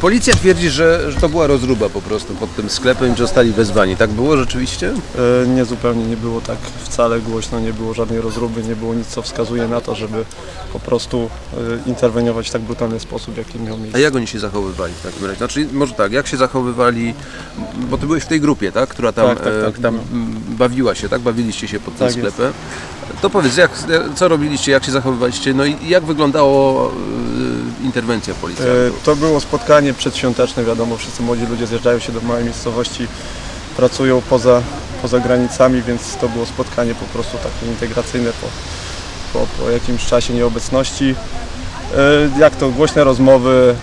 policja twierdzi, że, że to była rozruba po prostu pod tym sklepem i że zostali wezwani. Tak było rzeczywiście? E, Nie zupełnie nie było tak wcale głośno, nie było żadnej rozruby, nie było nic co wskazuje na to, żeby po prostu e, interweniować w tak brutalny sposób, jaki miał A miejsce. jak oni się zachowywali w takim razie? Znaczy, może tak, jak się zachowywali, bo ty byłeś w tej grupie, tak? Która tam, Tak, tak, e, tak. tam mm, bawiła się, tak? Bawiliście się pod tym Tak jest. sklepem. To powiedz, jak, co robiliście, jak się zachowywaliście, no i jak wyglądało e, interwencja E, policjantów? To było spotkanie przedświąteczne, wiadomo, wszyscy młodzi ludzie zjeżdżają się do małej miejscowości, pracują poza, poza granicami, więc to było spotkanie po prostu takie integracyjne po, po, po jakimś czasie nieobecności. E, Jak to, głośne rozmowy,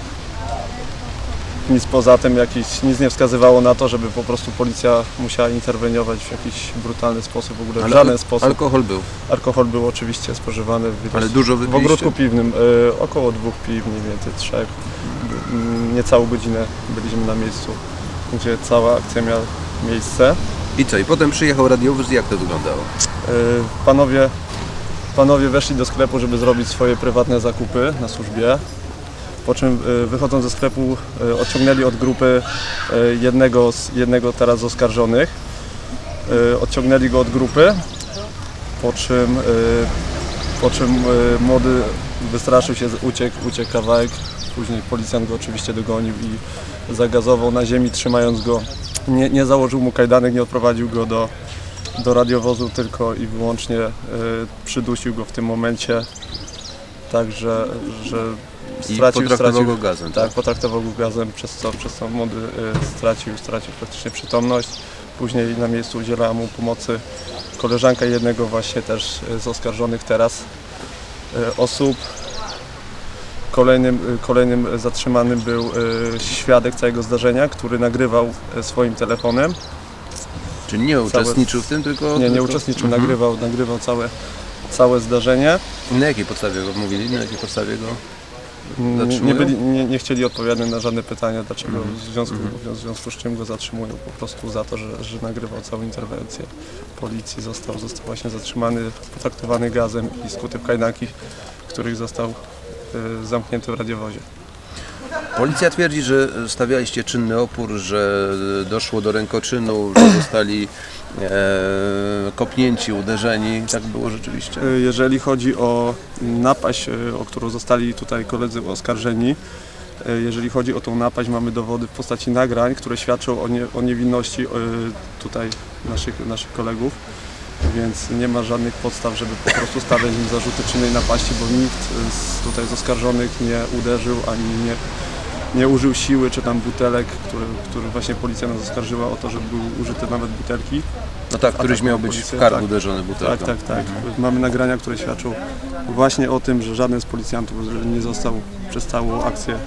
nic poza tym, jakiś, nic nie wskazywało na to, żeby po prostu policja musiała interweniować w jakiś brutalny sposób, w ogóle w żaden sposób. Alkohol był, Alkohol był oczywiście spożywany w, ale dużo w wypiliście? ogródku piwnym, e, około dwóch piw, mniej więcej trzech. Mm, Niecałą godzinę byliśmy na miejscu, gdzie cała akcja miała miejsce. I co? I potem przyjechał radiowóz i jak to wyglądało? E, Panowie, panowie weszli do sklepu, żeby zrobić swoje prywatne zakupy na służbie. Po czym e, wychodząc ze sklepu e, odciągnęli od grupy e, jednego, z, jednego teraz z oskarżonych. Odciągnęli go od grupy, po czym, po czym młody wystraszył się, uciekł, uciekł kawałek. Później policjant go oczywiście dogonił i zagazował na ziemi, trzymając go. Nie, nie założył mu kajdanek, nie odprowadził go do, do radiowozu, tylko i wyłącznie przydusił go w tym momencie. Także, że I stracił, potraktował stracił, go gazem, tak, tak? potraktował go gazem, przez co, przez co młody e, stracił, stracił praktycznie przytomność. Później na miejscu udzielała mu pomocy koleżanka jednego właśnie też e, z oskarżonych teraz e, osób. Kolejnym, kolejnym zatrzymanym był świadek całego zdarzenia, który nagrywał swoim telefonem. Czyli nie uczestniczył w tym, tylko... Nie, nie uczestniczył, Mhm. nagrywał, nagrywał całe, całe zdarzenie. Na jakiej podstawie go mówili? Na jakiej podstawie go? Nie, byli, nie, nie chcieli odpowiadać na żadne pytania, dlaczego, Mhm. w, związku, w związku z czym go zatrzymują po prostu za to, że, że nagrywał całą interwencję policji. Został, został właśnie zatrzymany, potraktowany gazem i skuty w kajdanki, w których został e, zamknięty w radiowozie. Policja twierdzi, że stawialiście czynny opór, że doszło do rękoczynu, że zostali e, kopnięci, uderzeni. Tak było rzeczywiście? E, Jeżeli chodzi o napaść, e, o którą zostali tutaj koledzy oskarżeni, e, jeżeli chodzi o tą napaść, mamy dowody w postaci nagrań, które świadczą o, nie, o niewinności tutaj naszych, naszych kolegów, więc nie ma żadnych podstaw, żeby po prostu stawiać im zarzuty czynnej napaści, bo nikt z, tutaj z oskarżonych nie uderzył ani nie, nie użył siły czy tam butelek, który, który właśnie policja nas oskarżyła o to, że były użyte nawet butelki. No tak, któryś ataku miał na być w policję, kark tak. uderzony butelką. Tak, tak, tak. Mamy nagrania, które świadczą właśnie o tym, że żaden z policjantów nie został przez całą akcję y,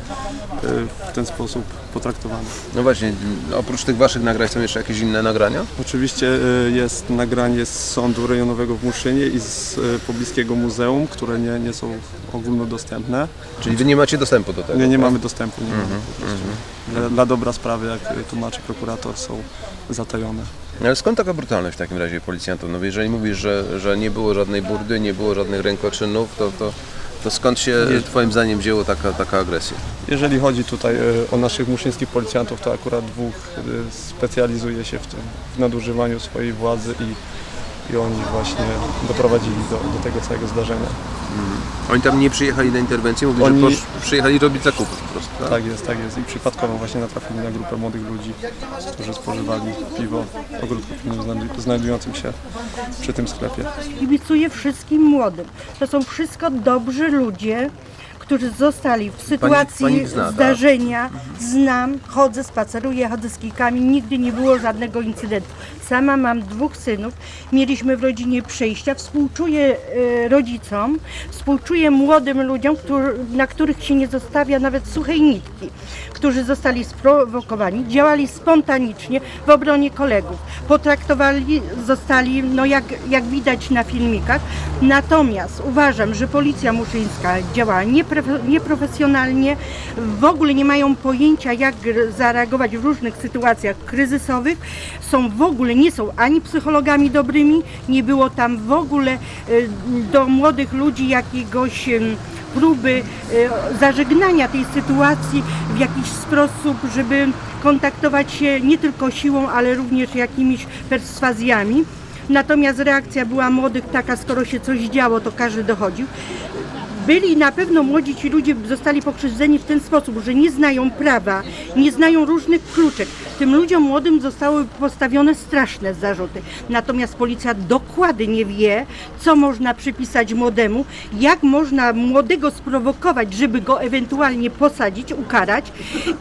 w ten sposób potraktowany. No właśnie, oprócz tych waszych nagrań są jeszcze jakieś inne nagrania? Oczywiście y, jest nagranie z sądu rejonowego w Muszynie i z y, pobliskiego muzeum, które nie, nie są ogólnodostępne. Czyli wy nie macie dostępu do tego? Nie, nie tak? mamy dostępu, nie mamy po prostu. Dla, dla dobra sprawy, jak tłumaczy prokurator, są zatajone. Ale skąd taka brutalność w takim razie policjantów? No jeżeli mówisz, że, że nie było żadnej burdy, nie było żadnych rękoczynów, to, to, to skąd się twoim zdaniem wzięło taka, taka agresja? Jeżeli chodzi tutaj e, o naszych muszyńskich policjantów, to akurat dwóch e, specjalizuje się w, tym, w nadużywaniu swojej władzy i, i oni właśnie doprowadzili do, do tego całego zdarzenia. Oni tam nie przyjechali na interwencję, mówili, Oni- że posz, przyjechali robić zakupy po prostu, tak? Tak jest, tak jest. I przypadkowo właśnie natrafili na grupę młodych ludzi, którzy spożywali piwo w ogródku znajdującym się przy tym sklepie. Kibicuję wszystkim młodym. To są wszystko dobrzy ludzie, którzy zostali w sytuacji pani ich zna, tak? zdarzenia. Znam, chodzę, spaceruję, chodzę z kijkami. Nigdy nie było żadnego incydentu. Sama mam dwóch synów. Mieliśmy w rodzinie przejścia. Współczuję e, rodzicom, współczuję młodym ludziom, na których się nie zostawia nawet suchej nitki, którzy zostali sprowokowani, działali spontanicznie w obronie kolegów. Potraktowali, zostali, no jak, jak widać na filmikach. Natomiast uważam, że policja muszyńska działa nieprofe- nieprofesjonalnie, w ogóle nie mają pojęcia, jak zareagować w różnych sytuacjach kryzysowych, są w ogóle nie są ani psychologami dobrymi, nie było tam w ogóle e, do młodych ludzi jakiegoś em, próby e, zażegnania tej sytuacji w jakiś sposób, żeby kontaktować się nie tylko siłą, ale również jakimiś perswazjami. Natomiast reakcja była młodych taka, skoro się coś działo, to każdy dochodził. Byli na pewno młodzi ci ludzie zostali pokrzywdzeni w ten sposób, że nie znają prawa, nie znają różnych kluczek. Tym ludziom młodym zostały postawione straszne zarzuty. Natomiast policja dokładnie wie, co można przypisać młodemu, jak można młodego sprowokować, żeby go ewentualnie posadzić, ukarać.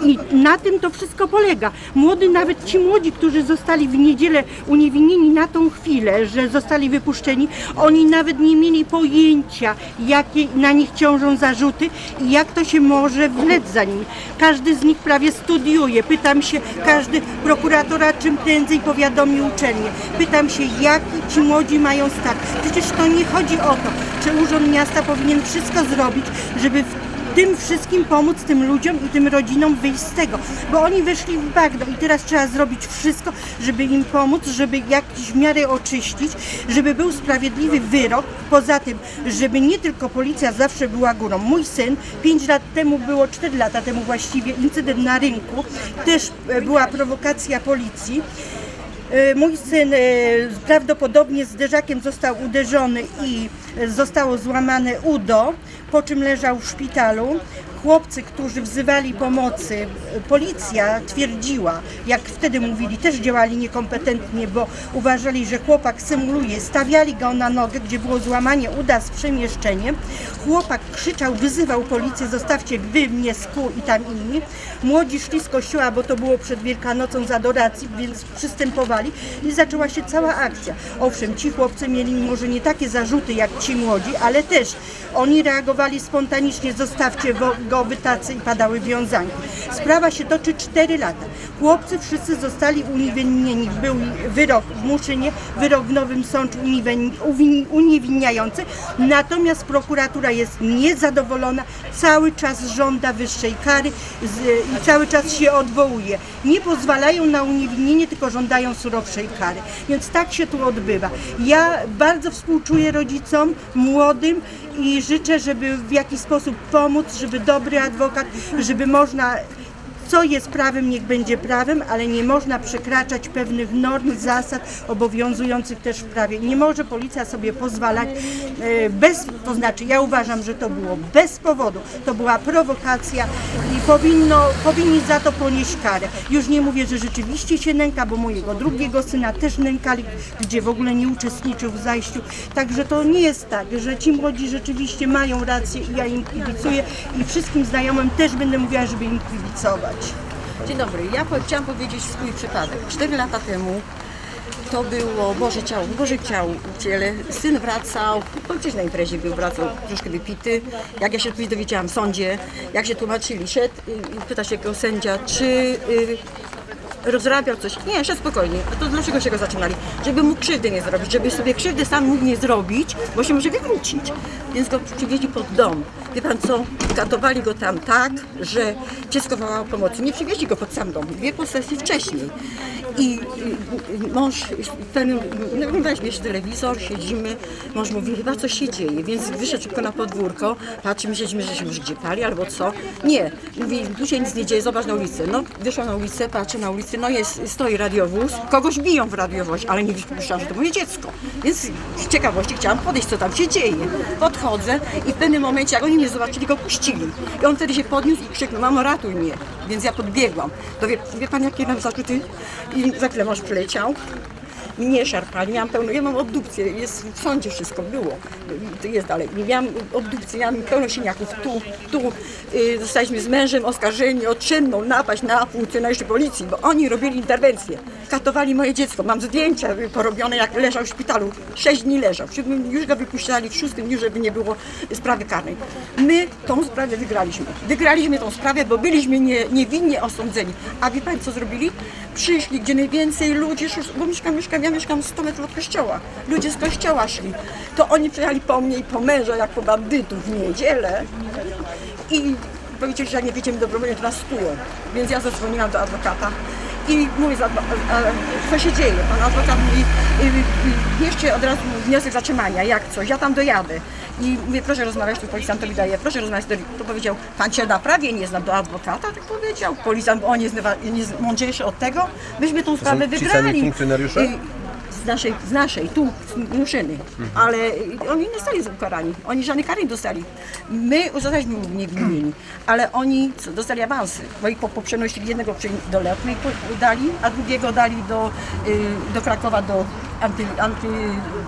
I na tym to wszystko polega. Młody, nawet ci młodzi, którzy zostali w niedzielę uniewinnieni na tą chwilę, że zostali wypuszczeni, oni nawet nie mieli pojęcia, jakie na nich ciążą zarzuty i jak to się może wlec za nimi. Każdy z nich prawie studiuje. Pytam się, każdy prokuratora czym prędzej powiadomi uczelnię. Pytam się, jaki ci młodzi mają start. Przecież to nie chodzi o to, czy Urząd Miasta powinien wszystko zrobić, żeby w tym wszystkim pomóc tym ludziom i tym rodzinom wyjść z tego, bo oni weszli w bagno i teraz trzeba zrobić wszystko, żeby im pomóc, żeby jakiś w miarę oczyścić, żeby był sprawiedliwy wyrok, poza tym, żeby nie tylko policja zawsze była górą. Mój syn 5 lat temu było, 4 lata temu właściwie, incydent na rynku, też e, była prowokacja policji. E, Mój syn e, prawdopodobnie zderzakiem został uderzony i zostało złamane udo, po czym leżał w szpitalu. Chłopcy, którzy wzywali pomocy, e, policja twierdziła, jak wtedy mówili, też działali niekompetentnie, bo uważali, że chłopak symuluje, stawiali go na nogę, gdzie było złamanie uda z przemieszczeniem. Chłopak krzyczał, wyzywał policję, zostawcie wy mnie kół i tam inni. Młodzi szli z kościoła, bo to było przed Wielkanocą z adoracji, więc przystępowali i zaczęła się cała akcja. Owszem, ci chłopcy mieli może nie takie zarzuty jak ci młodzi, ale też oni reagowali spontanicznie, zostawcie go wy tacy i padały wiązanki. Sprawa się toczy 4 lata. Chłopcy wszyscy zostali uniewinnieni. Był wyrok w Muszynie, wyrok w Nowym Sączu uniewinniający, natomiast prokuratura jest niezadowolona, cały czas żąda wyższej kary i cały czas się odwołuje. Nie pozwalają na uniewinnienie, tylko żądają surowszej kary. Więc tak się tu odbywa. Ja bardzo współczuję rodzicom, młodym i życzę, żeby w jakiś sposób pomóc, żeby dobry adwokat, żeby można co jest prawem, niech będzie prawem, ale nie można przekraczać pewnych norm, zasad obowiązujących też w prawie. Nie może policja sobie pozwalać e, bez, to znaczy ja uważam, że to było bez powodu, to była prowokacja i powinno, powinni za to ponieść karę. Już nie mówię, że rzeczywiście się nęka, bo mojego drugiego syna też nękali, gdzie w ogóle nie uczestniczył w zajściu. Także to nie jest tak, że ci młodzi rzeczywiście mają rację i ja im kibicuję i wszystkim znajomym też będę mówiła, żeby im kibicować. Dzień dobry, ja chciałam powiedzieć swój przypadek. Cztery lata temu to było Boże Ciało, Boże Ciało ciele. Syn wracał, gdzieś na imprezie był, wracał troszkę wypity. Jak ja się tu dowiedziałam w sądzie, jak się tłumaczyli, szedł i pyta się go sędzia, czy y, rozrabiał coś. Nie, szedł spokojnie. A to dlaczego się go zaczynali? Żeby mu krzywdy nie zrobić, żeby sobie krzywdy sam mógł nie zrobić, bo się może wywrócić. Więc go przywieźli pod dom. Wie pan co? Katowali go tam tak, że dziecko wołało pomocy. Nie przywieźli go pod sam dom, dwie posesje wcześniej. I mąż, w pewnym, no, oglądaliśmy jeszcze telewizor, siedzimy, mąż mówi, chyba coś się dzieje, więc wyszedł szybko na podwórko, patrzy, myśleliśmy, że się może gdzie pali albo co. Nie, mówi, tu się nic nie dzieje, zobacz na ulicę. No, wyszła na ulicę, patrzy na ulicy, no jest, stoi radiowóz, kogoś biją w radiowozie, ale nie przypuszczałam, że to moje dziecko. Więc z ciekawości chciałam podejść, co tam się dzieje. Podchodzę i w pewnym momencie, jak oni mnie zobaczyli, go puścili. I on wtedy się podniósł i krzyknął, mamo ratuj mnie. Więc ja podbiegłam. To wie, wie pan, jakie nam zarzuty? I za chwilę Mnie szarpali, miałam ja mam obdukcję, jest w sądzie wszystko było, jest dalej. Miałam obdukcję, miałam pełno siniaków, tu, tu. Y, zostaliśmy z mężem oskarżeni o czynną napaść na funkcjonariuszy policji, bo oni robili interwencję. Katowali moje dziecko, mam zdjęcia porobione, jak leżał w szpitalu. Sześć dni leżał, w siódmym już go wypuszczali, w szóstym dniu, żeby nie było sprawy karnej. My tą sprawę wygraliśmy. Wygraliśmy tą sprawę, bo byliśmy nie, niewinnie osądzeni. A wie pan co zrobili? Przyszli, gdzie najwięcej ludzi, bo mieszkam, mieszkam, ja mieszkam 100 metrów od kościoła. Ludzie z kościoła szli. To oni przyjechali po mnie i po męża, jak po bandytów w niedzielę. I powiedzieli, że jak nie wyjdziemy dobrowolnie, to nas skują. Więc ja zadzwoniłam do adwokata I a- co się dzieje? Pan adwokat mówi, y, y, bierzcie od razu wniosek zatrzymania, jak coś, ja tam dojadę. I mówię, proszę rozmawiać, tu policjantowi daję, proszę rozmawiać, to powiedział, pan cię naprawdę nie zna do adwokata, tak powiedział. Policjant, on jest, nawa- jest mądrzejszy od tego, myśmy tą sprawę ci sami funkcjonariusze? Z naszej, z naszej, tu, Muszyny. Ale oni nie zostali ukarani. Oni żadnej kary nie dostali. My zostaliśmy niewinni, ale oni co, dostali awansy, bo ich po- jednego do Letnej dali, a drugiego dali do, y, do Krakowa do, anty, anty,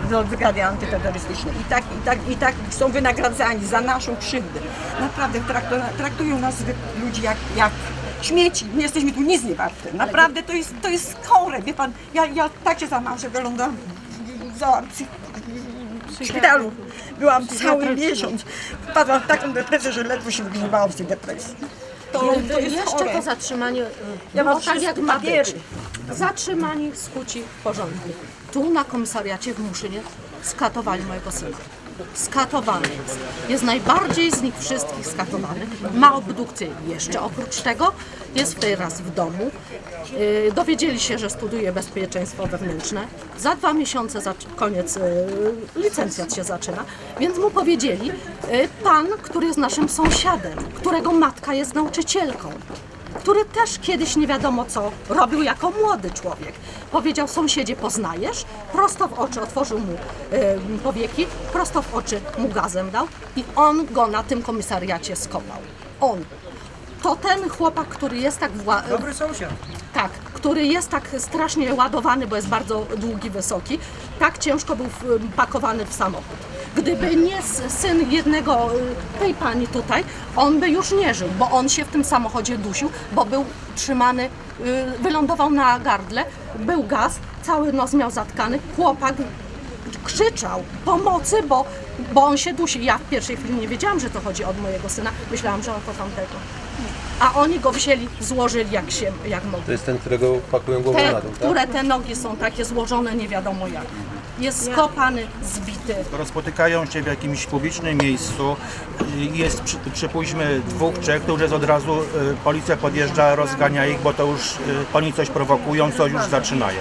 do brygady antyterrorystycznej. I tak, i, tak, I tak są wynagradzani za naszą krzywdę. Naprawdę traktują, nas ludzi jak, jak śmieci. My jesteśmy tu nic nie warte. Naprawdę to jest, to jest chore. Wie pan, ja, ja tak się załamałam, że za w szpitalu. Byłam cały miesiąc. Wpadłam w taką depresję, że ledwo się wygrzebałam z tej depresji. To, to jest jeszcze chore. to zatrzymanie, Ja no, mam tak jak ma być. Zatrzymani skuci porządnie. Tu na komisariacie w Muszynie skatowali mojego syna. Skatowany jest. Jest najbardziej z nich wszystkich skatowany. Ma obdukcję jeszcze oprócz tego. Jest teraz w domu. Yy, Dowiedzieli się, że studiuje bezpieczeństwo wewnętrzne. Za dwa miesiące koniec yy, licencjat się zaczyna. Więc mu powiedzieli, yy, pan, który jest naszym sąsiadem, którego matka jest nauczycielką który też kiedyś nie wiadomo co robił jako młody człowiek. Powiedział, sąsiedzie poznajesz? Prosto w oczy otworzył mu e, powieki, prosto w oczy mu gazem dał i on go na tym komisariacie skopał. On. To ten chłopak, który jest tak... Wła- Dobry sąsiad. Tak, który jest tak strasznie ładowany, bo jest bardzo długi, wysoki, tak ciężko był pakowany w samochód. Gdyby nie syn jednego y, tej pani tutaj, on by już nie żył, bo on się w tym samochodzie dusił, bo był trzymany, y, wylądował na gardle, był gaz, cały nos miał zatkany, chłopak krzyczał pomocy, bo, bo on się dusi. Ja w pierwszej chwili nie wiedziałam, że to chodzi od mojego syna, myślałam, że on to tamtego. A oni go wzięli, złożyli jak się, jak mogli. To jest ten, którego pakują głową Te, na dół, tak? które te nogi są takie złożone, nie wiadomo jak. Jest skopany, zbity. skoro spotykają się w jakimś publicznym miejscu, y, jest przy- przypuśćmy dwóch, trzech, to już jest od razu y, policja podjeżdża, rozgania ich, bo to już y, oni coś prowokują, coś już zaczynają.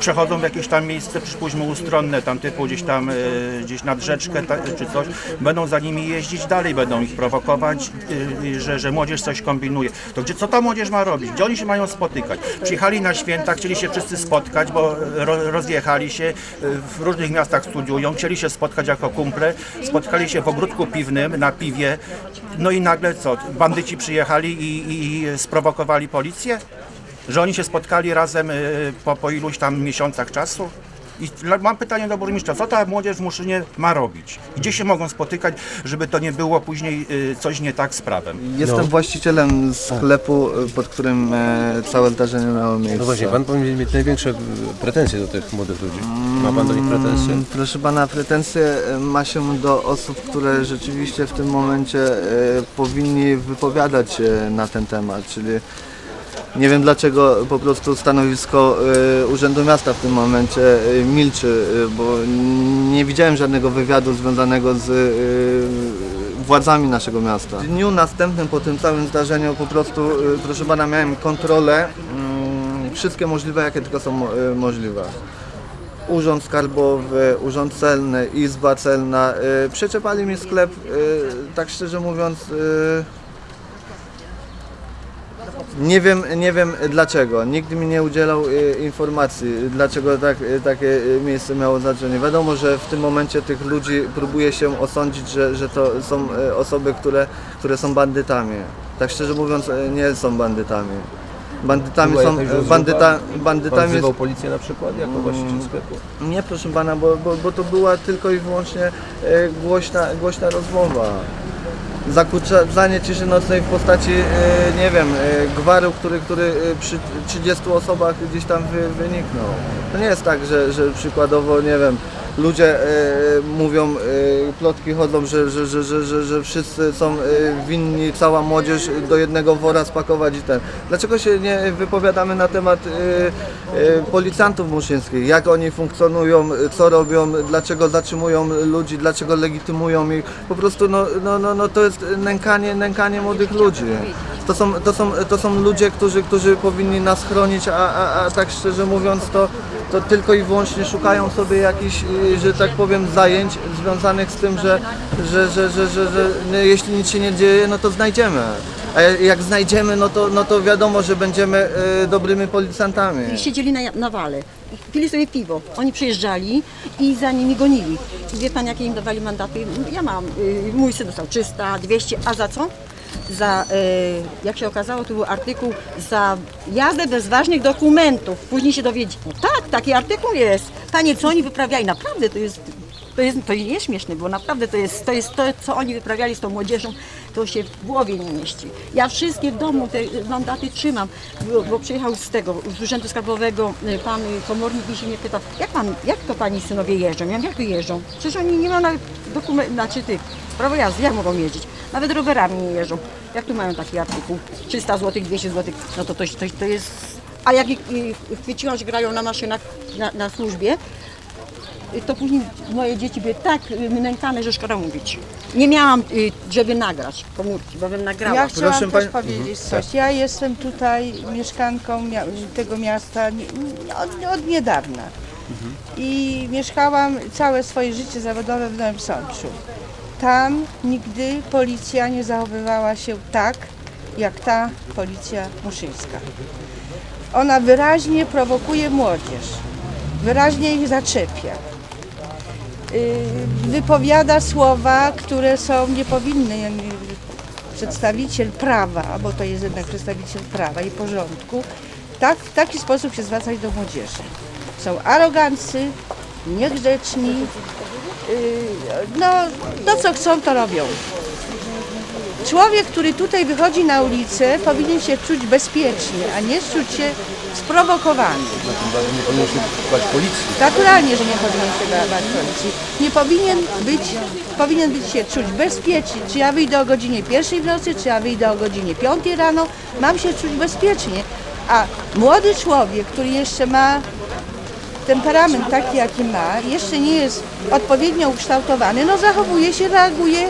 Przechodzą w jakieś tam miejsce, przypuśćmy ustronne, tam typu gdzieś tam, y, gdzieś nad rzeczkę ta, czy coś, będą za nimi jeździć dalej, będą ich prowokować, y, y, że, że młodzież coś kombinuje. To gdzie, co ta młodzież ma robić? Gdzie oni się mają spotykać? Przyjechali na święta, chcieli się wszyscy spotkać, bo ro, rozjechali się, y, w różnych miastach studiują, chcieli się spotkać jako kumple, spotkali się w ogródku piwnym, na piwie, no i nagle co, bandyci przyjechali i, i sprowokowali policję? Że oni się spotkali razem y, po, po iluś tam miesiącach czasu? I mam pytanie do burmistrza, co ta młodzież w Muszynie ma robić? Gdzie się mogą spotykać, żeby to nie było później y, coś nie tak z prawem? Jestem właścicielem sklepu, y, pod którym e, całe zdarzenie miało miejsce. No właśnie, pan powinien mieć największe y, pretensje do tych młodych ludzi. Ma pan do nich pretensje? Mm, Proszę pana, pretensje e, ma się do osób, które rzeczywiście w tym momencie e, powinni wypowiadać się na ten temat, czyli nie wiem dlaczego po prostu stanowisko e, Urzędu Miasta w tym momencie e, milczy, e, bo nie widziałem żadnego wywiadu związanego z władzami naszego miasta. W dniu następnym po tym całym zdarzeniu po prostu, proszę pana, miałem kontrolę, mm, wszystkie możliwe, jakie tylko są możliwe. Urząd Skarbowy, Urząd Celny, Izba Celna. Y, przeczepali mi sklep, y, tak szczerze mówiąc. Y, nie wiem, nie wiem dlaczego. Nikt mi nie udzielał y, informacji, dlaczego tak, y, takie y, miejsce miało znaczenie. Wiadomo, że w tym momencie tych ludzi próbuje się osądzić, że, że to są y, osoby, które, które są bandytami. Tak szczerze mówiąc, y, nie są bandytami. Bandytami Była są. jakaś rozruba? Bandyta, Pan bandytami wzywał policję na przykład jako właściciel sklepu? nie, proszę pana, bo, bo, bo to była tylko i wyłącznie e, głośna, głośna rozmowa. Zakurzanie ciszy nocnej w postaci, e, nie wiem, e, gwaru, który, który e, przy 30 osobach gdzieś tam wy, wyniknął. To nie jest tak, że, że przykładowo, nie wiem, ludzie e, mówią, e, plotki chodzą, że, że, że, że, że, wszyscy są e, winni, cała młodzież do jednego wora spakować i ten. Dlaczego się nie wypowiadamy na temat policjantów muszyńskich, jak oni funkcjonują, co robią, dlaczego zatrzymują ludzi, dlaczego legitymują ich. Po prostu no, no, no, no to jest nękanie, nękanie młodych ludzi. to są, to są, to są ludzie, którzy, którzy powinni nas chronić, a, a, a tak szczerze mówiąc to, to tylko i wyłącznie szukają sobie jakichś, y, że tak powiem, zajęć związanych z tym, że, że, że, że, że, że no, jeśli nic się nie dzieje, no to znajdziemy. A jak znajdziemy, no to, no to wiadomo, że będziemy y, dobrymi policjantami. Siedzieli na, na wale, pili sobie piwo. Oni przyjeżdżali i za nimi gonili. I wie pan, jakie im dawali mandaty? Ja mam, y, mój syn dostał 300, 200, a za co? Za, y, jak się okazało, to był artykuł za jazdę bez ważnych dokumentów. Później się dowiedzieli, no tak, taki artykuł jest. Panie, co oni wyprawiali? Naprawdę to jest to jest, to jest śmieszne, bo naprawdę to jest, to jest to, co oni wyprawiali z tą młodzieżą, to się w głowie nie mieści. Ja wszystkie w domu te mandaty trzymam, bo, bo przyjechał z tego, z Urzędu Skarbowego y, pan komornik i się mnie pyta, jak, pan, jak to pani synowie jeżdżą? Ja mówię, jak jeżdżą? Przecież oni nie mają dokument, znaczy tych, prawo jazdy, jak mogą jeździć? Nawet rowerami nie jeżdżą. Jak tu mają taki artykuł? 300 zł, 200 zł, no to to, to, to jest... A jak ich y, chwyciłam, że grają na maszynach na, na służbie, to później moje dzieci były tak y, nękane, że szkoda mówić. Nie miałam, y, żeby nagrać komórki, bo bym nagrała. Ja chciałam Proszę też pań- powiedzieć coś. Ja jestem tutaj mieszkanką mia- tego miasta od, od niedawna. I mieszkałam całe swoje życie zawodowe w Nowym Sączu. Tam nigdy policja nie zachowywała się tak, jak ta policja muszyńska. Ona wyraźnie prowokuje młodzież, wyraźnie ich zaczepia. Y, Wypowiada słowa, które są, nie powinny przedstawiciel prawa, bo to jest jednak przedstawiciel prawa i porządku, tak, w taki sposób się zwracać do młodzieży. Są arogancy, niegrzeczni, yy, no, no co chcą, to robią. Człowiek, który tutaj wychodzi na ulicę, powinien się czuć bezpiecznie, a nie czuć się sprowokowany. Nie powinien się bać policji. Naturalnie, że nie powinien się bać policji. Nie powinien być, powinien być się czuć bezpiecznie. Czy ja wyjdę o godzinie pierwszej w nocy, czy ja wyjdę o godzinie piątej rano, mam się czuć bezpiecznie. A młody człowiek, który jeszcze ma temperament taki, jaki ma, jeszcze nie jest odpowiednio ukształtowany, no zachowuje się, reaguje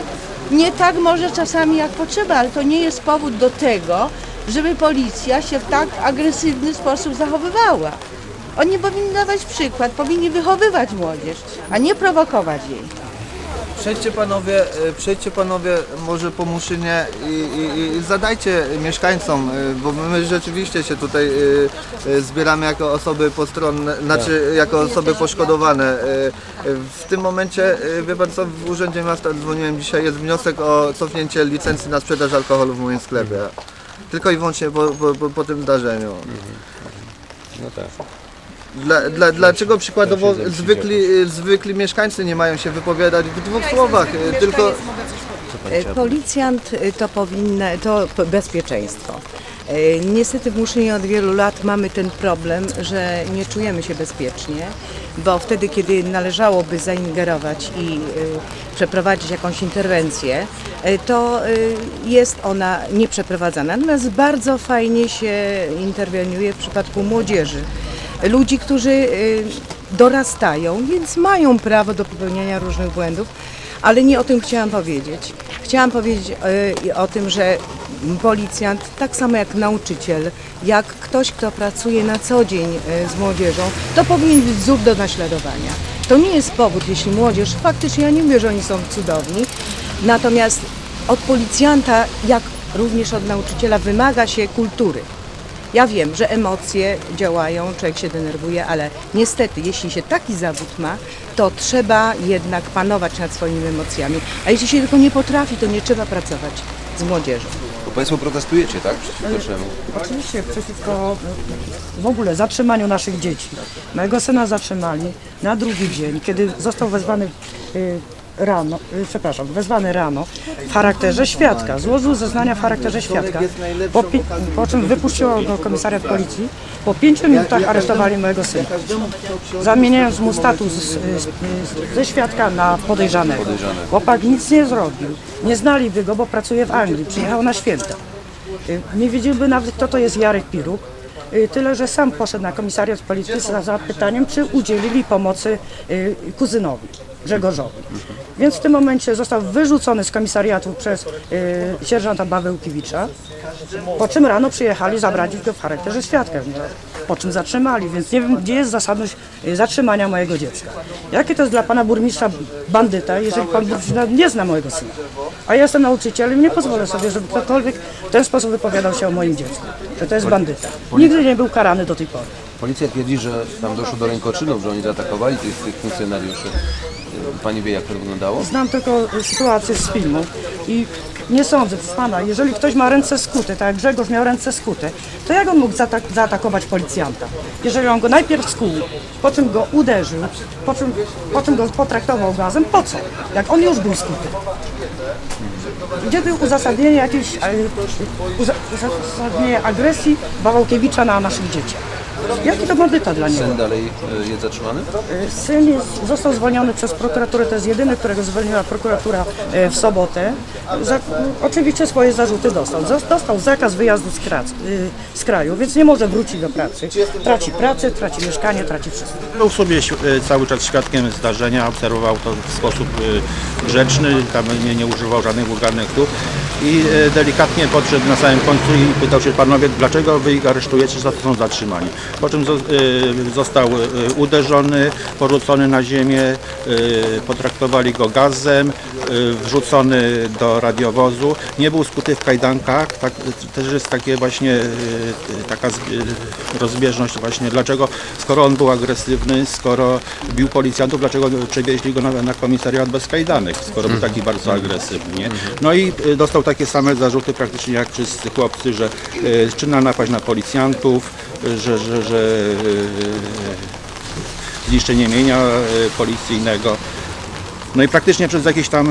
nie tak może czasami jak potrzeba, ale to nie jest powód do tego, żeby policja się w tak agresywny sposób zachowywała. Oni powinni dawać przykład, powinni wychowywać młodzież, a nie prowokować jej. Przejdźcie panowie, e, przejdźcie panowie może po Muszynie i, i, i zadajcie mieszkańcom, e, bo my rzeczywiście się tutaj e, zbieramy jako osoby postronne, znaczy jako osoby poszkodowane. W tym momencie, wie pan co, w Urzędzie Miasta dzwoniłem dzisiaj, jest wniosek o cofnięcie licencji na sprzedaż alkoholu w moim sklepie. Tylko i wyłącznie po, po, po, po tym zdarzeniu. No tak. Dla, dla, dlaczego przykładowo zwykli, zwykli mieszkańcy nie mają się wypowiadać w dwóch słowach, e, tylko... E, Policjant e, to powinno, to bezpieczeństwo. E, Niestety w Muszynie od wielu lat mamy ten problem, że nie czujemy się bezpiecznie, bo wtedy, kiedy należałoby zaingerować i przeprowadzić jakąś interwencję, e, to jest ona nieprzeprowadzana. Natomiast bardzo fajnie się interweniuje w przypadku młodzieży. Ludzi, którzy e, dorastają, więc mają prawo do popełniania różnych błędów, ale nie o tym chciałam powiedzieć. Chciałam powiedzieć e, o tym, że policjant, tak samo jak nauczyciel, jak ktoś, kto pracuje na co dzień e, z młodzieżą, to powinien być wzór do naśladowania. To nie jest powód, jeśli młodzież, faktycznie ja nie mówię, że oni są cudowni, natomiast od policjanta, jak również od nauczyciela, wymaga się kultury. Ja wiem, że emocje działają, człowiek się denerwuje, ale niestety, jeśli się taki zawód ma, to trzeba jednak panować nad swoimi emocjami. A jeśli się tylko nie potrafi, to nie trzeba pracować z młodzieżą. Bo Państwo protestujecie, tak? Przeciwko czemu? Oczywiście przeciwko e, w ogóle zatrzymaniu naszych dzieci. Mojego syna zatrzymali na drugi dzień, kiedy został wezwany y, rano, y, przepraszam, wezwany rano w charakterze świadka. Złożył zeznania w charakterze świadka. Po, pi- po czym wypuściło go komisariat policji. Po pięciu minutach aresztowali mojego syna. Zamieniając mu status z, z, ze świadka na podejrzanego. Chłopak nic nie zrobił. Nie znaliby go, bo pracuje w Anglii. Przyjechał na święta. Y, Nie wiedzieliby nawet, kto to jest Jarek Piruk. Y, Tyle, że sam poszedł na komisariat policji za zapytaniem, czy udzielili pomocy y, kuzynowi. Grzegorzowi. Więc w tym momencie został wyrzucony z komisariatu przez y, sierżanta Bawełkiewicza, po czym rano przyjechali zabrać go w charakterze świadka, po czym zatrzymali, więc nie wiem, gdzie jest zasadność y, zatrzymania mojego dziecka. Jakie to jest dla pana burmistrza bandyta, jeżeli pan burmistrz nie zna mojego syna? A ja jestem nauczycielem i nie pozwolę sobie, żeby ktokolwiek w ten sposób wypowiadał się o moim dziecku, że to jest bandyta. Nigdy nie był karany do tej pory. Policja twierdzi, że tam doszło do rękoczynów, że oni zaatakowali tych, tych funkcjonariuszy. Pani wie, jak to wyglądało? Znam tylko sytuację z filmu i nie sądzę, proszę pana, jeżeli ktoś ma ręce skute, tak jak Grzegorz miał ręce skute, to jak on mógł zaata- zaatakować policjanta? Jeżeli on go najpierw skuł, po czym go uderzył, po czym, po czym go potraktował gazem, po co? Jak on już był skuty. Gdzie tu uzasadnienie jakiejś e, uza, uzasadnienie agresji Bawałkiewicza na naszych dzieciach? Jaki to bandyta dla niego? Syn dalej e, jest zatrzymany? Syn jest, został zwolniony przez prokuraturę, to jest jedyny, którego zwolniła prokuratura e, w sobotę. Za, oczywiście swoje zarzuty dostał. Zos- Dostał zakaz wyjazdu z, krac, y, z kraju, więc nie może wrócić do pracy. Traci pracę, traci mieszkanie, traci wszystko. Był sobie e, cały czas świadkiem zdarzenia, obserwował to w sposób e, grzeczny, tam nie, nie używał żadnych wulgarnych słów i e, delikatnie podszedł na samym końcu i pytał się panowie, dlaczego wy ich aresztujecie, za co są zatrzymani. Po czym e, został e, uderzony, porzucony na ziemię, potraktowali go gazem, wrzucony do radiowozu. Nie był skuty w kajdankach, tak, też jest takie właśnie taka rozbieżność właśnie, dlaczego skoro on był agresywny, skoro bił policjantów, dlaczego przewieźli go na, na komisariat bez kajdanek, skoro był taki bardzo agresywny. Nie? No i dostał takie same zarzuty praktycznie jak wszyscy chłopcy, że e, czynna napaść na policjantów, że, że, że e, zniszczenie mienia e, policyjnego. No i praktycznie przez jakieś tam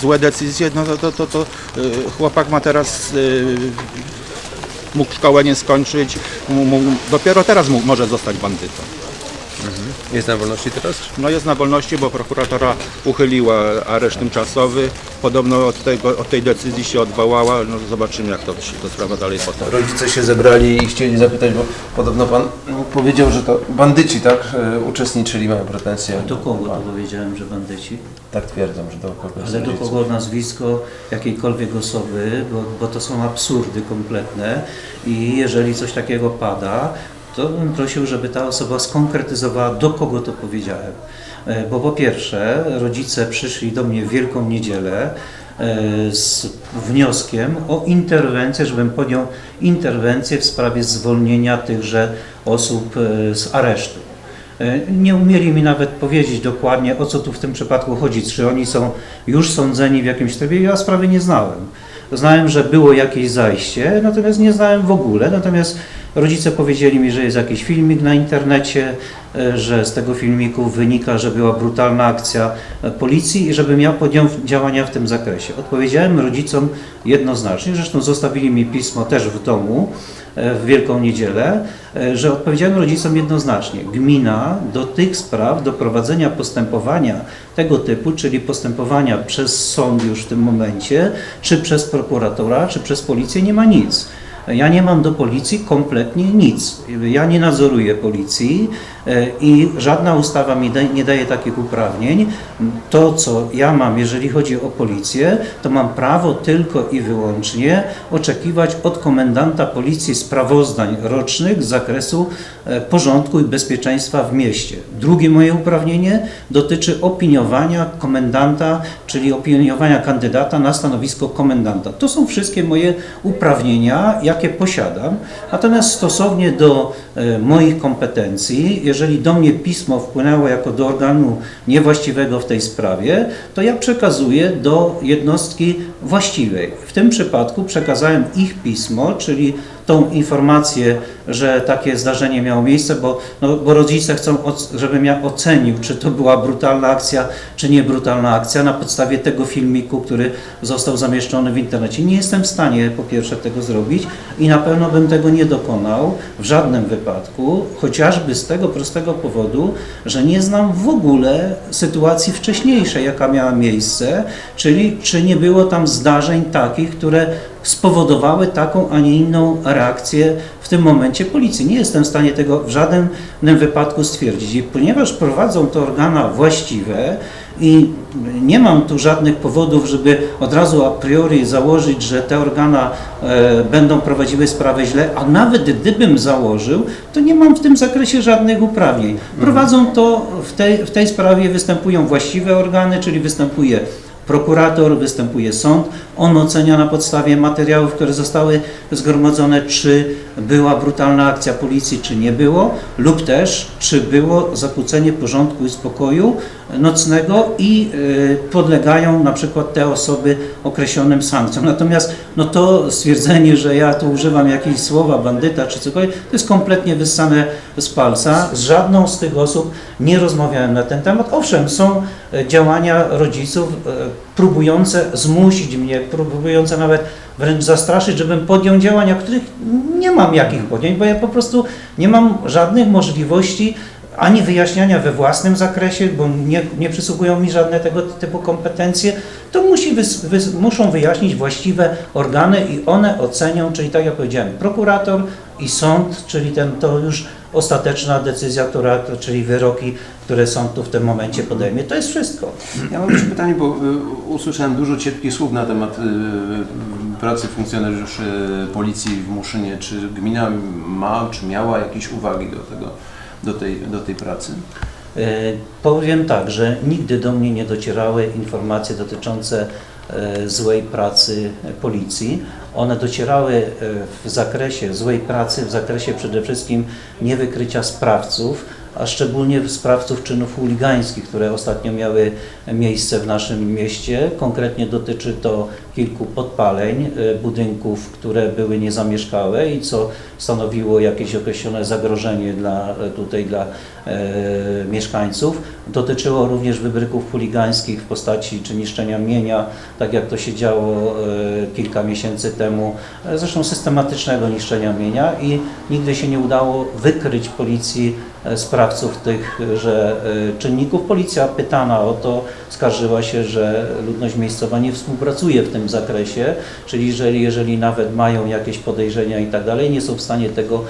złe decyzje, no to, to, to, to chłopak ma teraz mógł szkołę nie skończyć, mu, dopiero teraz mógł, może zostać bandytą. Jest na wolności teraz? No jest na wolności, bo prokuratora uchyliła areszt tymczasowy. Podobno od, tego, od tej decyzji się odwołała. No zobaczymy jak to się ta sprawa dalej potoczy. Rodzice się zebrali i chcieli zapytać, bo podobno pan powiedział, że to bandyci, tak, uczestniczyli, mają pretensje. Do kogo to powiedziałem, że bandyci? Tak twierdzą, że do kogoś Ale do kogo nazwisko jakiejkolwiek osoby, bo, bo to są absurdy kompletne i jeżeli coś takiego pada, to bym prosił, żeby ta osoba skonkretyzowała, do kogo to powiedziałem. E, Bo po pierwsze, rodzice przyszli do mnie w Wielką Niedzielę e, z wnioskiem o interwencję, żebym podjął interwencję w sprawie zwolnienia tychże osób e, z aresztu. Nie umieli mi nawet powiedzieć dokładnie, o co tu w tym przypadku chodzi. Czy oni są już sądzeni w jakimś trybie? Ja sprawy nie znałem. Znałem, że było jakieś zajście, natomiast nie znałem w ogóle. Natomiast rodzice powiedzieli mi, że jest jakiś filmik na internecie, e, że z tego filmiku wynika, że była brutalna akcja e, policji i żebym ja podjął działania w tym zakresie. Odpowiedziałem rodzicom jednoznacznie, zresztą zostawili mi pismo też w domu, e, w Wielką Niedzielę, że odpowiedziałem rodzicom jednoznacznie. Gmina do tych spraw, do prowadzenia postępowania tego typu, czyli postępowania przez sąd już w tym momencie, czy przez prokuratora, czy przez policję nie ma nic. Ja nie mam do policji kompletnie nic. Ja nie nadzoruję policji e, i żadna ustawa mi nie daje takich uprawnień. To, co ja mam, jeżeli chodzi o policję, to mam prawo tylko i wyłącznie oczekiwać od komendanta policji sprawozdań rocznych z zakresu e, porządku i bezpieczeństwa w mieście. Drugie moje uprawnienie dotyczy opiniowania komendanta, czyli opiniowania kandydata na stanowisko komendanta. To są wszystkie moje uprawnienia, jakie posiadam. Natomiast stosownie do e, moich kompetencji, jeżeli do mnie pismo wpłynęło jako do organu niewłaściwego w tej sprawie, to ja przekazuję do jednostki właściwej. W tym przypadku przekazałem ich pismo, czyli tą informację, że takie zdarzenie miało miejsce, bo, no, bo rodzice chcą, żebym ja ocenił, czy to była brutalna akcja, czy nie brutalna akcja na podstawie tego filmiku, który został zamieszczony w internecie. Nie jestem w stanie po pierwsze tego zrobić i na pewno bym tego nie dokonał w żadnym wypadku, chociażby z tego prostego powodu, że nie znam w ogóle sytuacji wcześniejszej, jaka miała miejsce, czyli czy nie było tam zdarzeń takich, które spowodowały taką, a nie inną reakcję w tym momencie policji. Nie jestem w stanie tego w żadnym wypadku stwierdzić. I ponieważ prowadzą to organa właściwe i nie mam tu żadnych powodów, żeby od razu a priori założyć, że te organa e, będą prowadziły sprawę źle, a nawet gdybym założył, to nie mam w tym zakresie żadnych uprawnień. Prowadzą to w tej, w tej sprawie, występują właściwe organy, czyli występuje prokurator, występuje sąd, on ocenia na podstawie materiałów, które zostały zgromadzone, czy była brutalna akcja policji, czy nie było, lub też czy było zakłócenie porządku i spokoju nocnego i y, podlegają na przykład te osoby określonym sankcjom. Natomiast no to stwierdzenie, że ja tu używam jakieś słowa bandyta czy cokolwiek, to jest kompletnie wyssane z palca. Z żadną z tych osób nie rozmawiałem na ten temat. Owszem, są e, działania rodziców e, próbujące zmusić mnie, próbujące nawet wręcz zastraszyć, żebym podjął działania, których nie mam jakich podjąć, bo ja po prostu nie mam żadnych możliwości ani wyjaśniania we własnym zakresie, bo nie, nie przysługują mi żadne tego typu kompetencje, to musi wys, wys, muszą wyjaśnić właściwe organy i one ocenią, czyli tak jak powiedziałem, prokurator i sąd, czyli ten, to już ostateczna decyzja, która, czyli wyroki, które sąd tu w tym momencie podejmie. To jest wszystko. Ja mam jeszcze pytanie, bo y, usłyszałem dużo cierpkich słów na temat y, pracy funkcjonariuszy policji w Muszynie. Czy gmina ma, czy miała jakieś uwagi do tego, do tej, do tej pracy? E, Powiem tak, że nigdy do mnie nie docierały informacje dotyczące e, złej pracy policji. One docierały e, w zakresie złej pracy, w zakresie przede wszystkim niewykrycia sprawców, a szczególnie sprawców czynów chuligańskich, które ostatnio miały miejsce w naszym mieście. Konkretnie dotyczy to kilku podpaleń e, budynków, które były niezamieszkałe i co stanowiło jakieś określone zagrożenie dla, e, tutaj dla e, mieszkańców. Dotyczyło również wybryków chuligańskich w postaci czy niszczenia mienia, tak jak to się działo e, kilka miesięcy temu, e, zresztą systematycznego niszczenia mienia i nigdy się nie udało wykryć policji sprawców tychże czynników. Policja pytana o to skarżyła się, że ludność miejscowa nie współpracuje w tym zakresie, czyli jeżeli, jeżeli nawet mają jakieś podejrzenia i tak dalej, nie są w stanie tego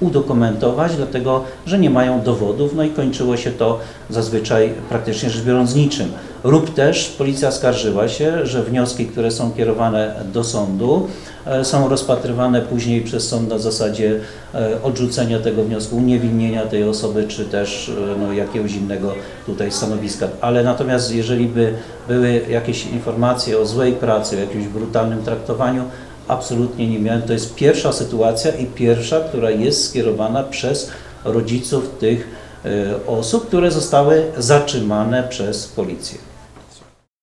udokumentować, dlatego że nie mają dowodów, no i kończyło się to zazwyczaj praktycznie rzecz biorąc niczym. Lub też policja skarżyła się, że wnioski, które są kierowane do sądu, e, są rozpatrywane później przez sąd na zasadzie e, odrzucenia tego wniosku, uniewinnienia tej osoby, czy też e, no, jakiegoś innego tutaj stanowiska. Ale natomiast jeżeli by były jakieś informacje o złej pracy, o jakimś brutalnym traktowaniu, absolutnie nie miałem. To jest pierwsza sytuacja i pierwsza, która jest skierowana przez rodziców tych e, osób, które zostały zatrzymane przez policję.